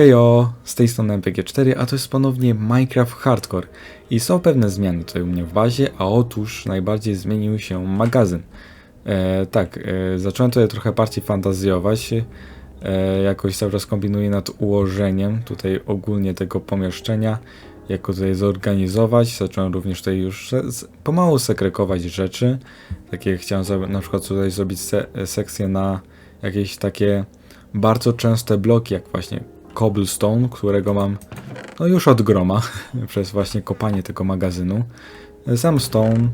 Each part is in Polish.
Hejo, z tej strony MPG4, a to jest ponownie Minecraft Hardcore. I są pewne zmiany tutaj u mnie w bazie, a otóż najbardziej zmienił się magazyn. E, tak, e, zacząłem tutaj trochę bardziej fantazjować. E, jakoś cały czas kombinuję nad ułożeniem tutaj ogólnie tego pomieszczenia, jak go tutaj zorganizować. Zacząłem również tutaj już pomału segregować rzeczy. Takie chciałem na przykład tutaj zrobić se sekcję na jakieś takie bardzo częste bloki, jak właśnie cobblestone, którego mam no już od groma przez właśnie kopanie tego magazynu. Sam stone,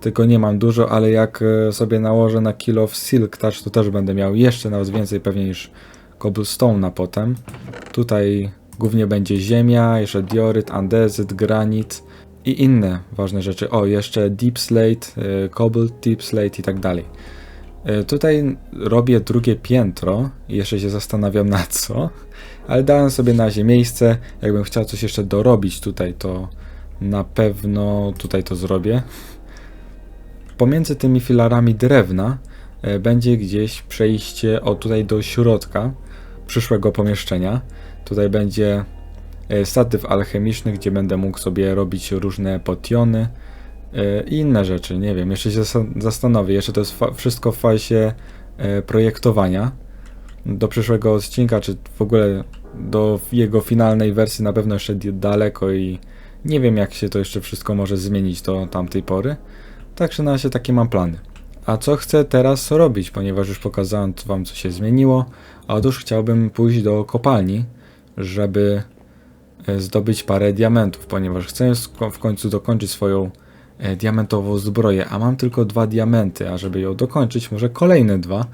tylko nie mam dużo, ale jak e, sobie nałożę na kill of silk touch, to też będę miał jeszcze nawet więcej pewnie niż cobblestone na potem. Tutaj głównie będzie ziemia, jeszcze dioryt, andezyt, granit i inne ważne rzeczy. O, jeszcze deep slate, e, cobalt, deep slate i tak dalej. E, Tutaj robię drugie piętro i jeszcze się zastanawiam na co, ale dałem sobie na razie miejsce. Jakbym chciał coś jeszcze dorobić tutaj, to na pewno tutaj to zrobię. Pomiędzy tymi filarami drewna e, będzie gdzieś przejście o tutaj do środka przyszłego pomieszczenia. Tutaj będzie e, statyw alchemiczny, gdzie będę mógł sobie robić różne potiony e, i inne rzeczy. Nie wiem, jeszcze się zas- zastanowię. Jeszcze to jest wszystko w fazie projektowania. Do przyszłego odcinka, czy w ogóle do jego finalnej wersji na pewno jeszcze daleko i nie wiem jak się to jeszcze wszystko może zmienić do tamtej pory. Także na razie takie mam plany. A co chcę teraz robić, ponieważ już pokazałem wam co się zmieniło. A otóż chciałbym pójść do kopalni, żeby e, zdobyć parę diamentów, ponieważ chcę w końcu dokończyć swoją e, diamentową zbroję, a mam tylko dwa diamenty, a żeby ją dokończyć, może kolejne dwa,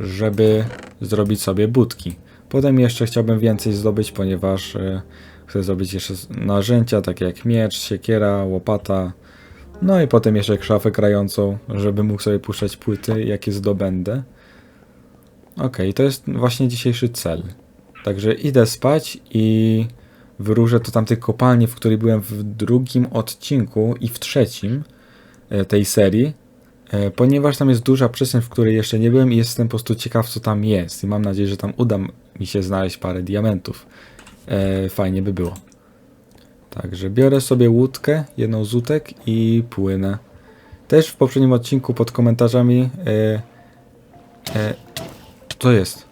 żeby zrobić sobie budki. Potem jeszcze chciałbym więcej zdobyć, ponieważ e, chcę zrobić jeszcze narzędzia, takie jak miecz, siekiera, łopata, no i potem jeszcze szafę krającą, żeby mógł sobie puszczać płyty, jakie zdobędę. Okej, to jest właśnie dzisiejszy cel. Także idę spać i wyróżę do tamtej kopalni, w której byłem w drugim odcinku i w trzecim e, tej serii, ponieważ tam jest duża przestrzeń, w której jeszcze nie byłem i jestem po prostu ciekaw, co tam jest. I mam nadzieję, że tam uda mi się znaleźć parę diamentów. E, Fajnie by było. Także biorę sobie łódkę, jedną z łódek i płynę. Też w poprzednim odcinku pod komentarzami. E, e, co jest?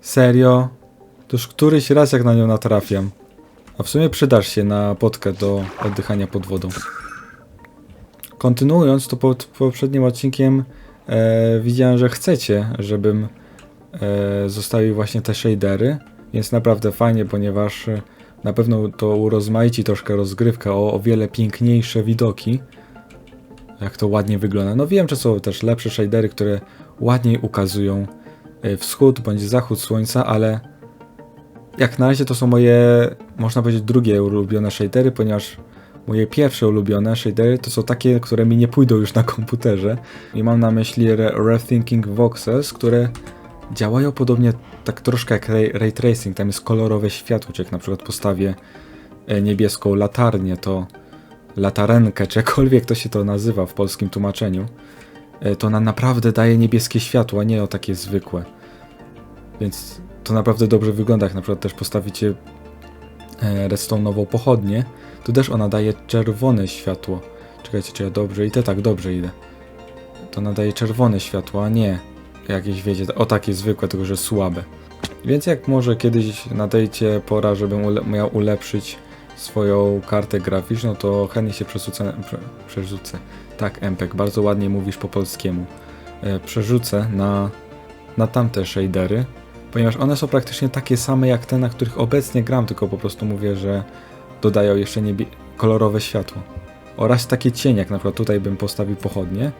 Serio? To już któryś raz jak na nią natrafiam. A w sumie przydasz się na potkę do oddychania pod wodą. Kontynuując, to pod poprzednim odcinkiem e, widziałem, że chcecie, żebym e, zostawił właśnie te shadery. Więc naprawdę fajnie, ponieważ e, na pewno to urozmaici troszkę rozgrywkę o o wiele piękniejsze widoki. Jak to ładnie wygląda. No wiem, że są też lepsze shadery, które ładniej ukazują e, wschód bądź zachód słońca, ale jak na razie to są moje, można powiedzieć, drugie ulubione shadery, ponieważ moje pierwsze ulubione shadery to są takie, które mi nie pójdą już na komputerze. I mam na myśli Re- Rethinking Voxels, które działają podobnie tak troszkę jak ray, ray tracing. Tam jest kolorowe światło, czy jak na przykład postawię e, niebieską latarnię, to latarenkę, czy jakkolwiek to się to nazywa w polskim tłumaczeniu, e, to ona naprawdę daje niebieskie światło, a nie o takie zwykłe. Więc to naprawdę dobrze wygląda, jak na przykład też postawicie e, redstone'ową pochodnię, to też ona daje czerwone światło. Czekajcie, czy ja dobrze idę? Tak, dobrze idę. To nadaje czerwone światło, a nie jakieś, wiecie, o takie zwykłe, tylko że słabe. Więc jak może kiedyś nadejdzie pora, żebym ule miał ulepszyć swoją kartę graficzną, to chętnie się przerzucę, prze, przerzucę. Tak, Empek, bardzo ładnie mówisz po polskiemu. E, przerzucę na, na tamte shadery, ponieważ one są praktycznie takie same jak te, na których obecnie gram, tylko po prostu mówię, że dodają jeszcze niebie- kolorowe światło. Oraz takie cienie, jak na przykład tutaj bym postawił pochodnie,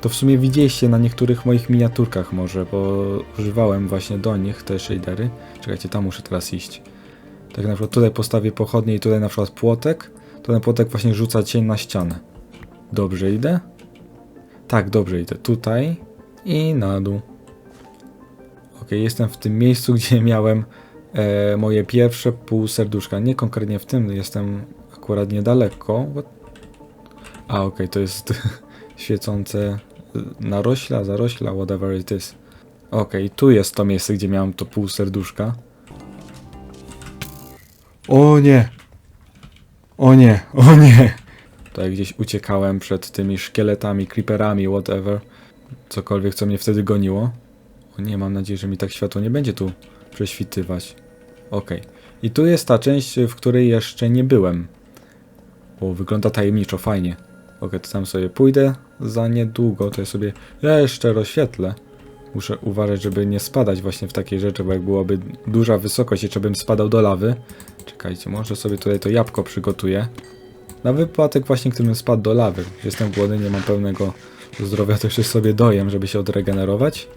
to w sumie widzieliście na niektórych moich miniaturkach może, bo używałem właśnie do nich te shadery. Czekajcie, tam muszę teraz iść. Tak na przykład tutaj postawię pochodnie i tutaj na przykład płotek, to ten płotek właśnie rzuca cień na ścianę. Dobrze idę? Tak, dobrze idę. Tutaj i na dół. Ok, jestem w tym miejscu, gdzie miałem e, moje pierwsze pół serduszka. Nie konkretnie w tym, jestem akurat niedaleko. What? A, okej, to jest świecące y, narośla, zarośla, whatever it is. Okej, tu jest to miejsce, gdzie miałem to pół serduszka. O nie! O nie, o nie! Tutaj gdzieś uciekałem przed tymi szkieletami, creeperami, whatever. Cokolwiek, co mnie wtedy goniło. O nie, mam nadzieję, że mi tak światło nie będzie tu prześwitywać. Okej. I tu jest ta część, w której jeszcze nie byłem. O, wygląda tajemniczo, fajnie. Okej, to tam sobie pójdę za niedługo, to ja sobie jeszcze rozświetlę. Muszę uważać, żeby nie spadać właśnie w takie rzeczy, bo jak byłaby duża wysokość czy bym spadał do lawy. Czekajcie, może sobie tutaj to jabłko przygotuję. Na wypadek właśnie, gdybym spadł do lawy. Jestem głodny, nie mam pełnego zdrowia, to jeszcze sobie dojem, żeby się odregenerować.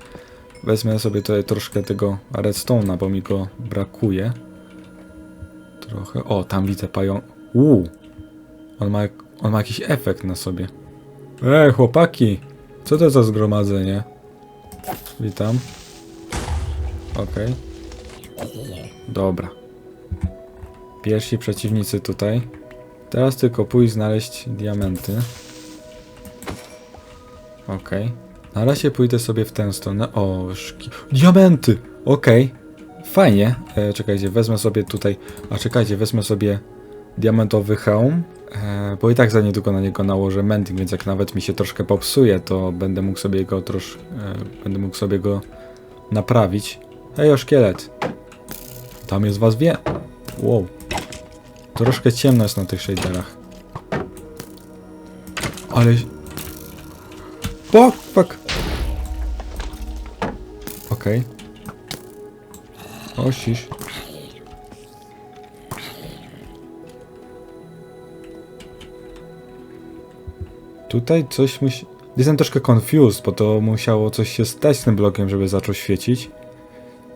Wezmę sobie tutaj troszkę tego redstone'a, bo mi go brakuje. Trochę. O, tam widzę pają. Uuu. On ma, on ma jakiś efekt na sobie. Ej, chłopaki! Co to za zgromadzenie? Witam. Okej. Dobra. Pierwsi przeciwnicy tutaj. Teraz tylko pójść znaleźć diamenty. Okej. Na razie pójdę sobie w tę stronę. O, szki. Diamenty! Okej. Fajnie. E, czekajcie, wezmę sobie tutaj. A czekajcie, wezmę sobie diamentowy hełm. E, bo i tak za niedługo na niego nałożę mending, więc jak nawet mi się troszkę popsuje, to będę mógł sobie go trosz, e, będę mógł sobie go naprawić. Ej, o szkielet. Tam jest was wie. Wow. Troszkę ciemno jest na tych shaderach. Ale... Fuck, fuck. Okej. O, siś. Tutaj coś musi... Jestem troszkę confused, bo to musiało coś się stać z tym blokiem, żeby zaczął świecić.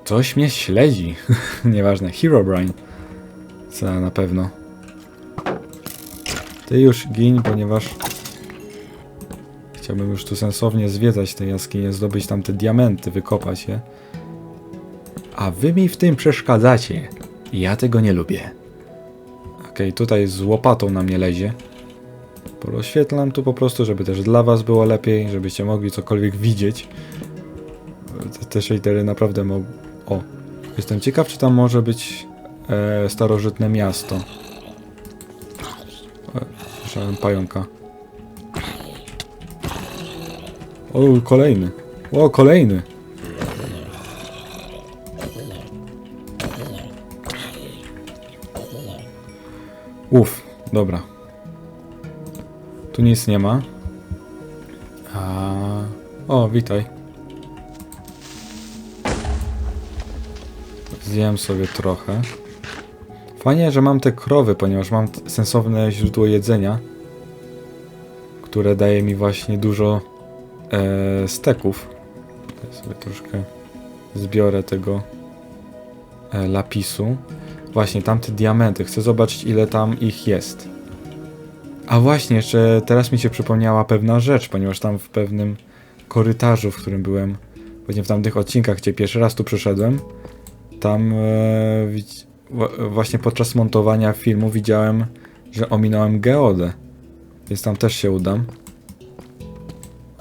Coś mnie śledzi. Nieważne. Herobrine. Co na pewno. Ty już gin, ponieważ... Chciałbym już tu sensownie zwiedzać te jaskinie, zdobyć tam te diamenty, wykopać je. A wy mi w tym przeszkadzacie. Ja tego nie lubię. Okej, tutaj z łopatą na mnie lezie. Porozświetlam tu po prostu, żeby też dla was było lepiej, żebyście mogli cokolwiek widzieć. Te, te shadery naprawdę mogą... O, jestem ciekaw, czy tam może być e, starożytne miasto. E, Słyszałem pająka. O, kolejny. O, kolejny. Uff, dobra. Tu nic nie ma. A... O, witaj. Zjem sobie trochę. Fajnie, że mam te krowy, ponieważ mam sensowne źródło jedzenia, które daje mi właśnie dużo e, steków. Ja sobie troszkę zbiorę tego e, lapisu. Właśnie, tamte diamenty. Chcę zobaczyć, ile tam ich jest. A właśnie, jeszcze teraz mi się przypomniała pewna rzecz, ponieważ tam w pewnym korytarzu, w którym byłem, właśnie w tamtych odcinkach, gdzie pierwszy raz tu przyszedłem, tam e, właśnie podczas montowania filmu widziałem, że ominąłem geodę. Więc tam też się udam.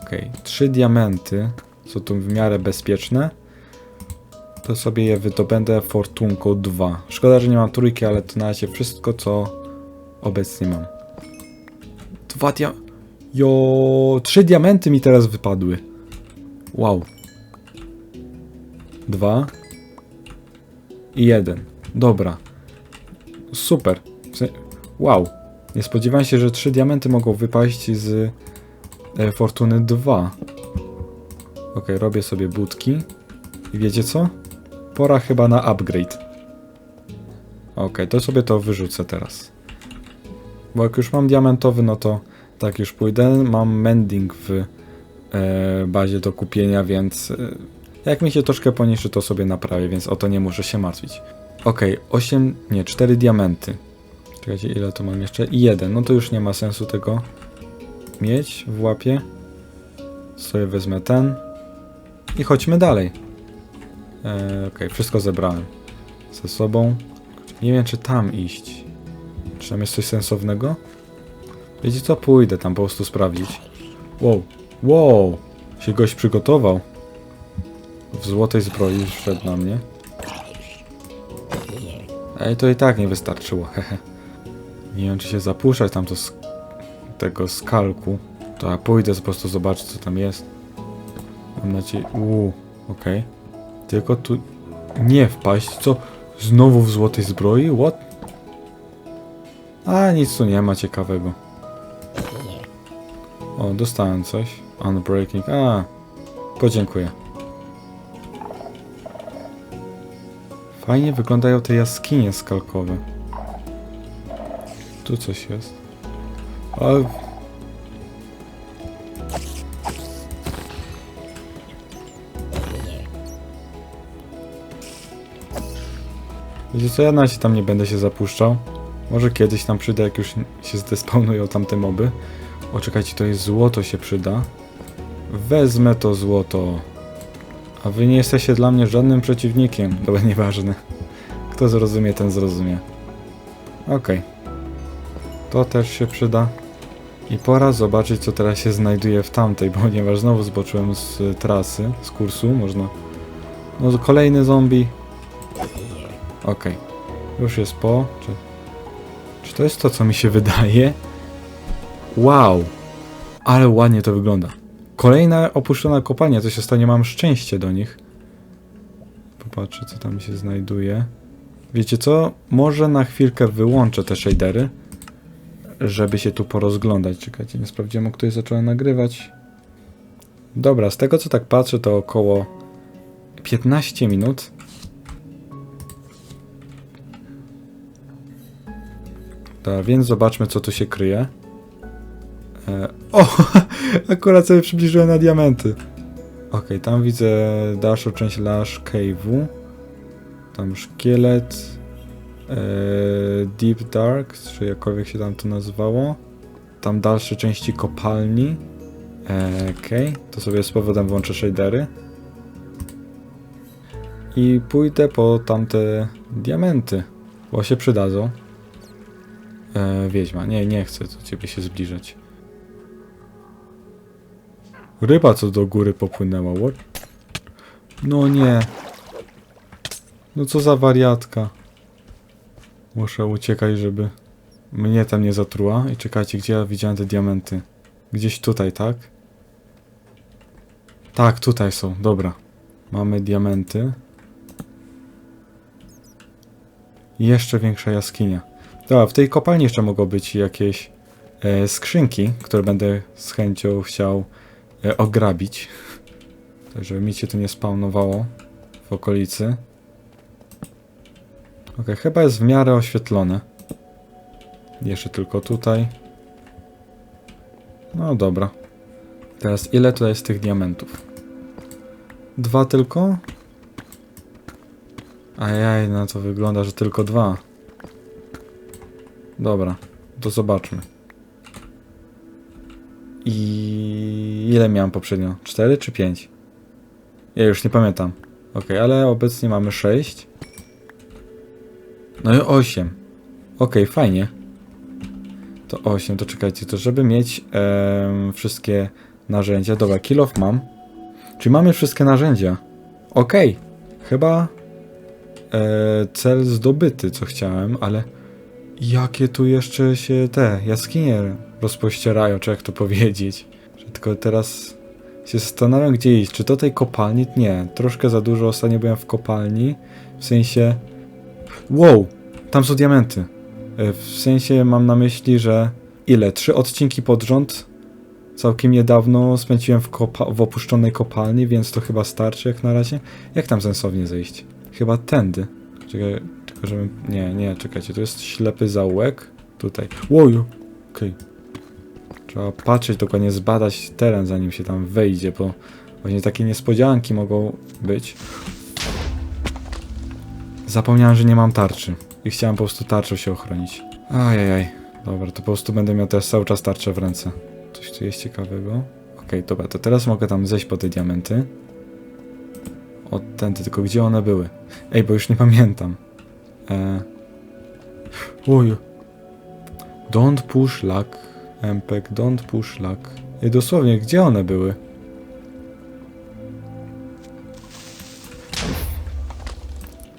Okej, trzy diamenty są tu w miarę bezpieczne. To sobie je wydobędę fortunką 2. Szkoda, że nie mam trójki, ale to na razie wszystko, co obecnie mam. Dwa dia... Jo, trzy diamenty mi teraz wypadły. Wow. Dwa. I jeden. Dobra. Super. Wow. Nie spodziewałem się, że trzy diamenty mogą wypaść z e, Fortuny 2. Ok, robię sobie budki. I wiecie co? Pora chyba na upgrade. Ok, to sobie to wyrzucę teraz. Bo jak już mam diamentowy, no to tak już pójdę. Mam mending w e, bazie do kupienia, więc e, jak mi się troszkę poniszy, to sobie naprawię, więc o to nie muszę się martwić. Ok, 8, nie, 4 diamenty. Czekajcie, ile tu mam jeszcze? I jeden, no to już nie ma sensu tego mieć w łapie. Sobie wezmę ten i chodźmy dalej. E, ok, wszystko zebrałem ze sobą. Nie wiem, czy tam iść. Czy tam jest coś sensownego? Wiecie co? Pójdę tam po prostu sprawdzić. Wow, wow! Się goś przygotował. W złotej zbroi wszedł na mnie. Ej, to i tak nie wystarczyło, hehe. Nie wiem, czy się zapuszczać tam sk- tego skalku. To ja pójdę po prostu zobaczyć, co tam jest. Mam nadzieję... Uuu, okej. Tylko tu nie wpaść. Co? Znowu w złotej zbroi? What? A, nic tu nie ma ciekawego. O, dostałem coś. Unbreaking. A, podziękuję. Fajnie wyglądają te jaskinie skalkowe. Tu coś jest. Ale... Wiecie co, ja na razie tam nie będę się zapuszczał. Może kiedyś tam przyda, jak już się zdespawnują tamte moby. O, czekajcie, to jest złoto się przyda. Wezmę to złoto. A wy nie jesteście dla mnie żadnym przeciwnikiem. Dobra, nieważne. Kto zrozumie, ten zrozumie. Okej. To też się przyda. I pora zobaczyć, co teraz się znajduje w tamtej, ponieważ znowu zboczyłem z y, trasy, z kursu, można... No, kolejny zombie. Okej. Już jest po... Czy... Czy to jest to, co mi się wydaje? Wow! Ale ładnie to wygląda. Kolejna opuszczona kopalnia, co się stanie, mam szczęście do nich. Popatrzę, co tam się znajduje. Wiecie co? Może na chwilkę wyłączę te shadery, żeby się tu porozglądać. Czekajcie, nie sprawdziłem, o której zacząłem nagrywać. Dobra, z tego co tak patrzę, to około 15 minut. Dobra, więc zobaczmy, co tu się kryje. E, o! Akurat sobie przybliżyłem na diamenty. Okej, tam widzę dalszą część Lash Cave'u. Tam szkielet. E, Deep Dark, czy jakkolwiek się tam to nazywało. Tam dalsze części kopalni. E, Okej, to sobie z powodem włączę shadery. I pójdę po tamte diamenty, bo się przydadzą. E, wiedźma, nie, nie chcę do ciebie się zbliżać. Ryba co do góry popłynęła, what? No nie. No co za wariatka. Muszę uciekać, żeby mnie tam nie zatruła. I czekajcie, gdzie ja widziałem te diamenty? Gdzieś tutaj, tak? Tak, tutaj są, dobra. Mamy diamenty. Jeszcze większa jaskinia. Dobra, w tej kopalni jeszcze mogą być jakieś e, skrzynki, które będę z chęcią chciał e, ograbić. Tak, żeby mi się tu nie spawnowało w okolicy. Ok, chyba jest w miarę oświetlone. Jeszcze tylko tutaj. No dobra. Teraz ile tutaj jest tych diamentów? Dwa tylko? Ajaj, no to wygląda, że tylko dwa. Dobra, to zobaczmy. I ile miałem poprzednio? 4 czy 5? Ja już nie pamiętam. Ok, ale obecnie mamy 6. No i 8. Ok, fajnie. To 8, to czekajcie, to żeby mieć em, wszystkie narzędzia. Dobra, kill off mam. Czyli mamy wszystkie narzędzia. Ok, chyba e, cel zdobyty, co chciałem, ale jakie tu jeszcze się te jaskinie rozpościerają, czy jak to powiedzieć. Tylko teraz się zastanawiam, gdzie iść. Czy do tej kopalni? Nie, troszkę za dużo ostatnio byłem w kopalni. W sensie. Wow! Tam są diamenty. E, W sensie mam na myśli, że ile? Trzy odcinki pod rząd całkiem niedawno spędziłem w, w opuszczonej kopalni, więc to chyba starczy jak na razie. Jak tam sensownie zejść? Chyba tędy. Czekaj, tylko żebym... Nie, nie, czekajcie, to jest ślepy zaułek. Tutaj. Łoju! Okej. Trzeba patrzeć, dokładnie zbadać teren, zanim się tam wejdzie, bo właśnie takie niespodzianki mogą być. Zapomniałem, że nie mam tarczy. I chciałem po prostu tarczą się ochronić. Ajajaj. Dobra, to po prostu będę miał teraz cały czas tarczę w ręce. Coś tu jest ciekawego. Okej, dobra, to teraz mogę tam zejść po te diamenty. Od tędy, tylko gdzie one były? Ej, bo już nie pamiętam. E... Uj. Don't push luck. Empek, don't push luck. Ej, dosłownie, gdzie one były?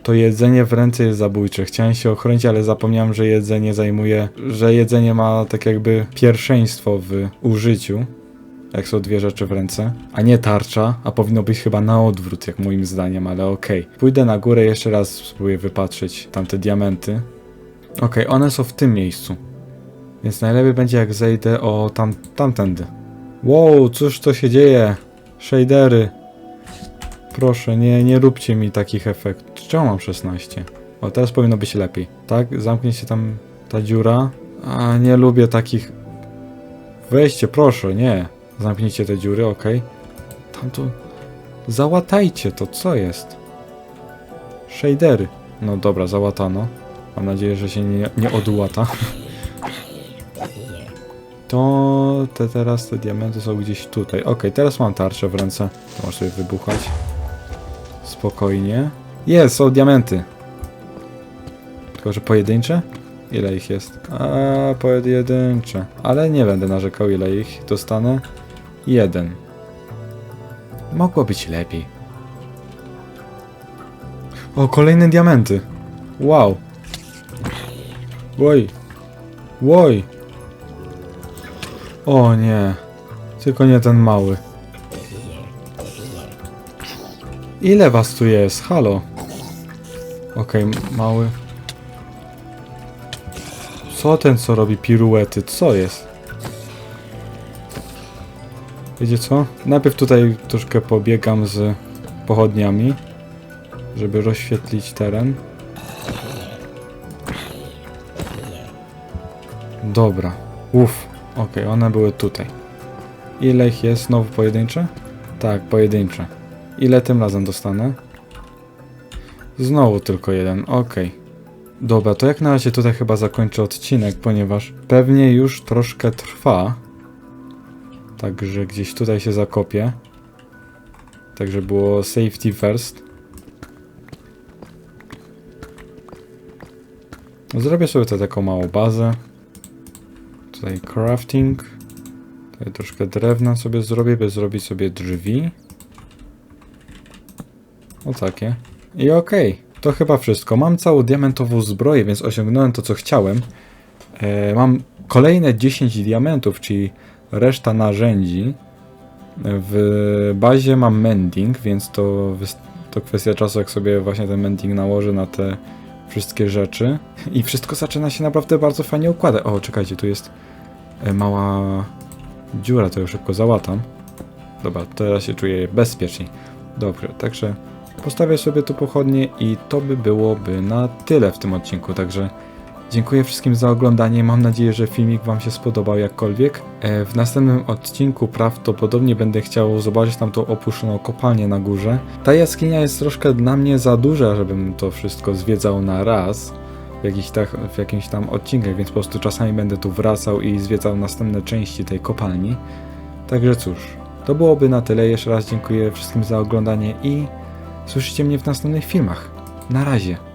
To jedzenie w ręce jest zabójcze. Chciałem się ochronić, ale zapomniałem, że jedzenie zajmuje, że jedzenie ma tak jakby pierwszeństwo w użyciu. Jak są dwie rzeczy w ręce, a nie tarcza, a powinno być chyba na odwrót, jak moim zdaniem, ale okej. Pójdę na górę jeszcze raz spróbuję wypatrzeć tamte diamenty. Okej, one są w tym miejscu. Więc najlepiej będzie jak zejdę o tam, tamtędy. Wow, cóż to się dzieje? Shadery. Proszę, nie, nie róbcie mi takich efektów. Czemu mam 16? O, teraz powinno być lepiej. Tak, zamknie się tam ta dziura. A, nie lubię takich... Weźcie, proszę, nie. Zamknijcie te dziury, okej. Tam tu... Załatajcie to, co jest? Shadery. No dobra, załatano. Mam nadzieję, że się nie, nie odłata. To te teraz te diamenty są gdzieś tutaj. Okej, teraz mam tarczę w ręce. To możesz sobie wybuchać. Spokojnie. Jest, są diamenty. Tylko, że pojedyncze? Ile ich jest? A, pojedyncze. Ale nie będę narzekał, ile ich dostanę. Jeden. Mogło być lepiej. O, kolejne diamenty. Wow. Łoj. Łoj. O nie. Tylko nie ten mały. Ile was tu jest? Halo. Okej, mały. Co ten co robi piruety? Co jest? Wiecie co? Najpierw tutaj troszkę pobiegam z pochodniami, żeby rozświetlić teren. Dobra. Uff. Okej, one były tutaj. Ile ich jest? Znowu pojedyncze? Tak, pojedyncze. Ile tym razem dostanę? Znowu tylko jeden, okej. Dobra, to jak na razie tutaj chyba zakończę odcinek, ponieważ pewnie już troszkę trwa. Także gdzieś tutaj się zakopię. Także było safety first. Zrobię sobie tutaj taką małą bazę. Tutaj crafting. Tutaj troszkę drewna sobie zrobię, by zrobić sobie drzwi. O takie. I okej, to chyba wszystko. Mam całą diamentową zbroję, więc osiągnąłem to, co chciałem. E, mam kolejne 10 diamentów, czyli reszta narzędzi. W bazie mam mending, więc to, to kwestia czasu, jak sobie właśnie ten mending nałożę na te wszystkie rzeczy. I wszystko zaczyna się naprawdę bardzo fajnie układać. O, czekajcie, tu jest e, mała dziura, to już szybko załatam. Dobra, teraz się czuję bezpieczniej. Dobrze, także postawię sobie tu pochodnie i to by byłoby na tyle w tym odcinku, także dziękuję wszystkim za oglądanie, mam nadzieję, że filmik wam się spodobał jakkolwiek. E, W następnym odcinku prawdopodobnie będę chciał zobaczyć tam tą opuszczoną kopalnię na górze. Ta jaskinia jest troszkę dla mnie za duża, żebym to wszystko zwiedzał na raz w, tak, w jakimś tam odcinkach, więc po prostu czasami będę tu wracał i zwiedzał następne części tej kopalni. Także cóż, to byłoby na tyle. Jeszcze raz dziękuję wszystkim za oglądanie i słyszycie mnie w następnych filmach. Na razie.